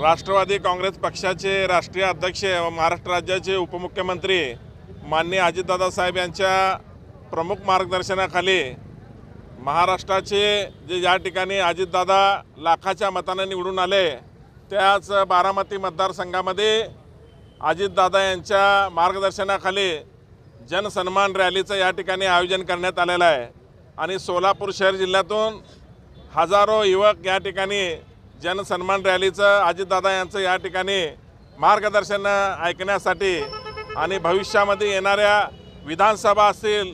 राष्ट्रवादी काँग्रेस पक्षाचे राष्ट्रीय अध्यक्ष व महाराष्ट्र राज्याचे उपमुख्यमंत्री माननीय अजितदादा साहेब यांच्या प्रमुख मार्गदर्शनाखाली महाराष्ट्राचे जे या ठिकाणी अजितदादा लाखाच्या मतानं निवडून आले त्याच बारामती मतदारसंघामध्ये अजितदादा यांच्या मार्गदर्शनाखाली जनसन्मान रॅलीचं या ठिकाणी आयोजन करण्यात आलेलं आहे. आणि सोलापूर शहर जिल्ह्यातून हजारो युवक या ठिकाणी जनसन्मान रॅलीचं अजितदादा यांचं या ठिकाणी मार्गदर्शन ऐकण्यासाठी आणि भविष्यामध्ये येणाऱ्या विधानसभा असतील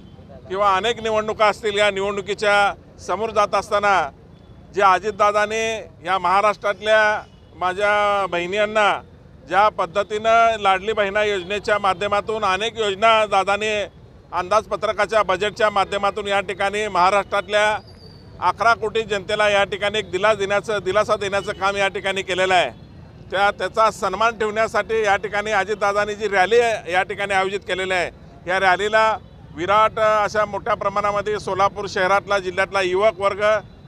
किंवा अनेक निवडणुका असतील या निवडणुकीच्या समोर जात असताना जे अजितदादाने या महाराष्ट्रातल्या माझ्या बहिणींना ज्या पद्धतीनं लाडली बहिणा योजनेच्या माध्यमातून अनेक योजना दादाने अंदाजपत्रकाच्या बजेटच्या माध्यमातून या ठिकाणी महाराष्ट्रातल्या अकरा कोटी जनतेला या ठिकाणी एक दिलास देण्याचं दिलासा देण्याचं काम या ठिकाणी केलेलं आहे. त्या त्याचा सन्मान ठेवण्यासाठी या ठिकाणी अजितदादांनी जी रॅली या ठिकाणी आयोजित केलेली आहे. या रॅलीला विराट अशा मोठ्या प्रमाणामध्ये सोलापूर शहरातला जिल्ह्यातला युवक वर्ग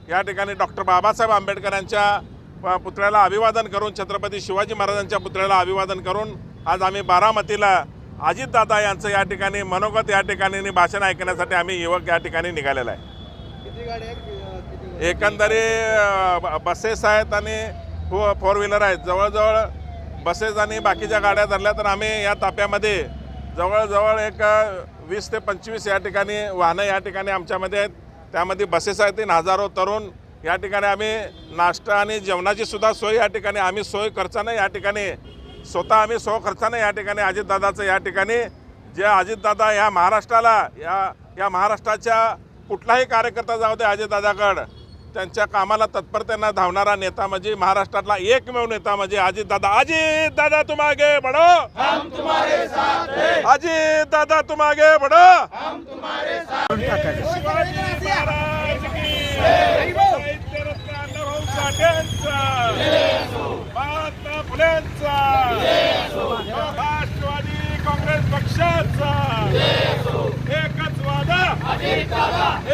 या ठिकाणी डॉक्टर बाबासाहेब आंबेडकरांच्या पुतळ्याला अभिवादन करून छत्रपती शिवाजी महाराजांच्या पुतळ्याला अभिवादन करून आज आम्ही बारामतीला अजितदादा यांचं या ठिकाणी मनोगत या ठिकाणी भाषण ऐकण्यासाठी आम्ही युवक या ठिकाणी निघालेला आहे. एकंदरी बसेस आहेत आणि फो फोर व्हीलर आहेत. जवळजवळ बसेस आणि बाकीच्या गाड्या धरल्या तर आम्ही या ताप्यामध्ये जवळजवळ एक वीस ते पंचवीस या ठिकाणी वाहनं या ठिकाणी आमच्यामध्ये आहेत. त्यामध्ये बसेस आहेत आणि हजारो तरुण या ठिकाणी आम्ही नाश्ता आणि जेवणाची सुद्धा सोय या ठिकाणी. आम्ही सोय खर्चानं या ठिकाणी. स्वतः आम्ही सो खर्चानं या ठिकाणी. अजितदादाचं या ठिकाणी. जे अजितदादा या महाराष्ट्राला या या महाराष्ट्राच्या कुठलाही कार्यकर्ता जाऊ दे अजितदादाकडं त्यांच्या कामाला तत्परतेनं धावणारा नेता म्हणजे महाराष्ट्रातला एकमेव नेता म्हणजे अजितदादा. अजितदादा तुम आगे साथ अजितदादा तुम आगे बढो साठ्यांचा महात्मा फुलेंचा राष्ट्रवादी काँग्रेस पक्षाचा. एकच वादा.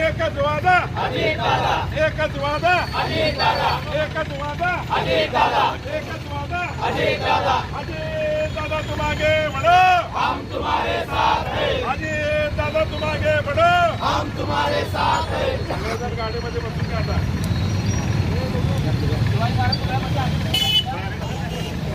एकच वादा. एकच वादा. एकच वादा. एकच वादा. अजय दादा तुम आगे बढ़ो. हम तुम्हारे साथ हैं अजय दादा तुम आगे बढ़ो. हम तुम्हारे साथ हैं। गाडीमध्ये बसून आता. Jangan juga. Selain barang berapa jam?